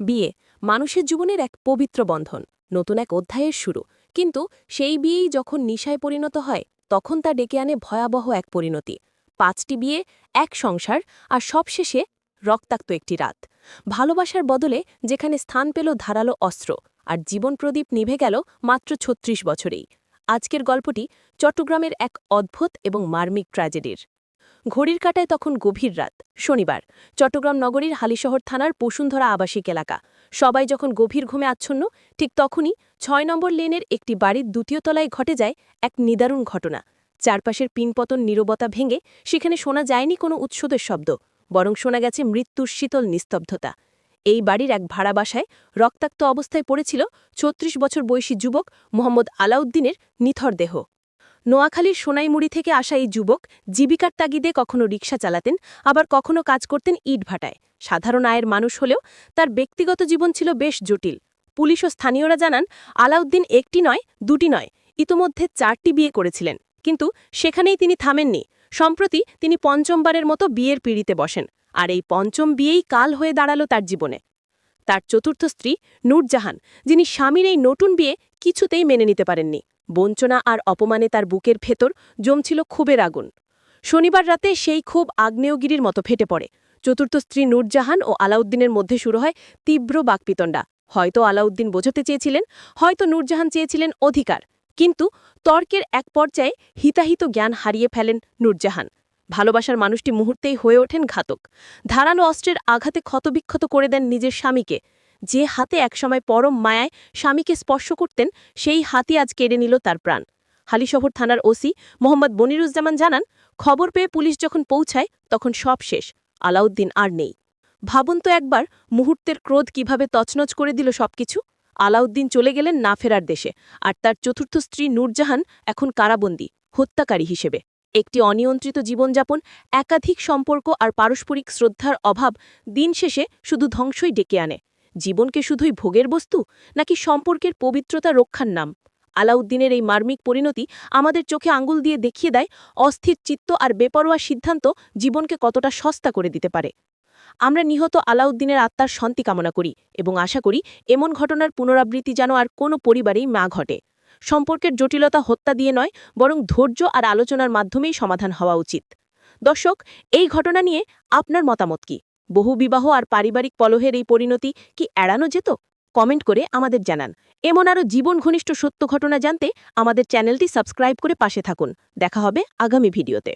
বিয়ে, মানুষের জীবনের এক পবিত্র বন্ধন, নতুন এক অধ্যায়ের শুরু। কিন্তু সেই বিয়েই যখন নিশায় পরিণত হয়, তখন তা ডেকে আনে ভয়াবহ এক পরিণতি। পাঁচটি বিয়ে, এক সংসার আর সবশেষে রক্তাক্ত একটি রাত। ভালোবাসার বদলে যেখানে স্থান পেল ধারালো অস্ত্র, আর জীবন প্রদীপ নিভে গেল মাত্র ছত্রিশ বছরেই। আজকের গল্পটি চট্টগ্রামের এক অদ্ভুত এবং মার্মিক ট্র্যাজেডির। ঘড়ির কাটায় তখন গভীর রাত। শনিবার, চট্টগ্রাম নগরীর হালিশহর থানার বসুন্ধরা আবাসিক এলাকা। সবাই যখন গভীর ঘুমে আচ্ছন্ন, ঠিক তখনই ছয় নম্বর লেনের একটি বাড়ির দ্বিতীয় তলায় ঘটে যায় এক নিদারুণ ঘটনা। চারপাশের পিনপতন নীরবতা ভেঙে সেখানে শোনা যায়নি কোনো উৎসদের শব্দ, বরং শোনা গেছে মৃত্যুর শীতল নিস্তব্ধতা। এই বাড়ির এক ভাড়া বাসায় রক্তাক্ত অবস্থায় পড়েছিল ছত্রিশ বছর বয়সী যুবক মোহাম্মদ আলাউদ্দিনের নিথর দেহ। নোয়াখালীর সোনাইমুড়ি থেকে আসা এই যুবক জীবিকার তাগিদে কখনো রিকশা চালাতেন, আবার কখনো কাজ করতেন ইট ভাটায়। সাধারণ আয়ের মানুষ হলেও তার ব্যক্তিগত জীবন ছিল বেশ জটিল। পুলিশ ও স্থানীয়রা জানান, আলাউদ্দিন একটি নয়, দুটি নয়, ইতোমধ্যে চারটি বিয়ে করেছিলেন। কিন্তু সেখানেই তিনি থামেননি। সম্প্রতি তিনি পঞ্চমবারের মতো বিয়ের পিড়িতে বসেন, আর এই পঞ্চম বিয়েই কাল হয়ে দাঁড়াল তার জীবনে। তার চতুর্থ স্ত্রী নূরজাহান, যিনি স্বামীর এই নতুন বিয়ে কিছুতেই মেনে নিতে পারেননি। বঞ্চনা আর অপমানে তার বুকের ভেতর জমছিল ক্ষোভের আগুন। শনিবার রাতে সেই ক্ষোভ আগ্নেয়গিরির মতো ফেটে পড়ে। চতুর্থ স্ত্রী নূরজাহান ও আলাউদ্দিনের মধ্যে শুরু হয় তীব্র বাকপিতণ্ডা। হয়তো আলাউদ্দিন বোঝাতে চেয়েছিলেন, হয়তো নূরজাহান চেয়েছিলেন অধিকার। কিন্তু তর্কের এক পর্যায়ে হিতাহিত জ্ঞান হারিয়ে ফেলেন নূরজাহান। ভালোবাসার মানুষটি মুহূর্তেই হয়ে ওঠেন ঘাতক। ধারানো অস্ত্রের আঘাতে ক্ষতবিক্ষত করে দেন নিজের স্বামীকে। যে হাতে একসময় পরম মায়ায় স্বামীকে স্পর্শ করতেন, সেই হাতি আজ কেড়ে নিল তার প্রাণ। হালিশহর থানার ওসি মোহাম্মদ বনিরুজ্জামান জানান, খবর পেয়ে পুলিশ যখন পৌঁছায়, তখন সব শেষ, আলাউদ্দিন আর নেই। ভাবুন তো একবার, মুহূর্তের ক্রোধ কীভাবে তছনছ করে দিল সবকিছু? আলাউদ্দিন চলে গেলেন না ফেরার দেশে, আর তার চতুর্থ স্ত্রী নূরজাহান এখন কারাবন্দী, হত্যাকারী হিসেবে। একটি অনিয়ন্ত্রিত জীবনযাপন, একাধিক সম্পর্ক আর পারস্পরিক শ্রদ্ধার অভাব দিন শেষে শুধু ধ্বংসই ডেকে আনে। জীবনকে শুধুই ভোগের বস্তু, নাকি সম্পর্কের পবিত্রতা রক্ষার নাম? আলাউদ্দিনের এই মার্মিক পরিণতি আমাদের চোখে আঙ্গুল দিয়ে দেখিয়ে দেয় অস্থির চিত্ত আর বেপরোয়া সিদ্ধান্ত জীবনকে কতটা সস্তা করে দিতে পারে। আমরা নিহত আলাউদ্দিনের আত্মার শান্তি কামনা করি এবং আশা করি এমন ঘটনার পুনরাবৃত্তি যেন আর কোনো পরিবারেই মা ঘটে। সম্পর্কের জটিলতা হত্যা দিয়ে নয়, বরং ধৈর্য আর আলোচনার মাধ্যমেই সমাধান হওয়া উচিত। দর্শক, এই ঘটনা নিয়ে আপনার মতামত কি? বহুবিবাহ আর পারিবারিক পলহের এই পরিণতি কি এড়ানো যেত? কমেন্ট করে আমাদের জানান। এমন আরও জীবন ঘনিষ্ঠ সত্য ঘটনা জানতে আমাদের চ্যানেলটি সাবস্ক্রাইব করে পাশে থাকুন। দেখা হবে আগামী ভিডিওতে।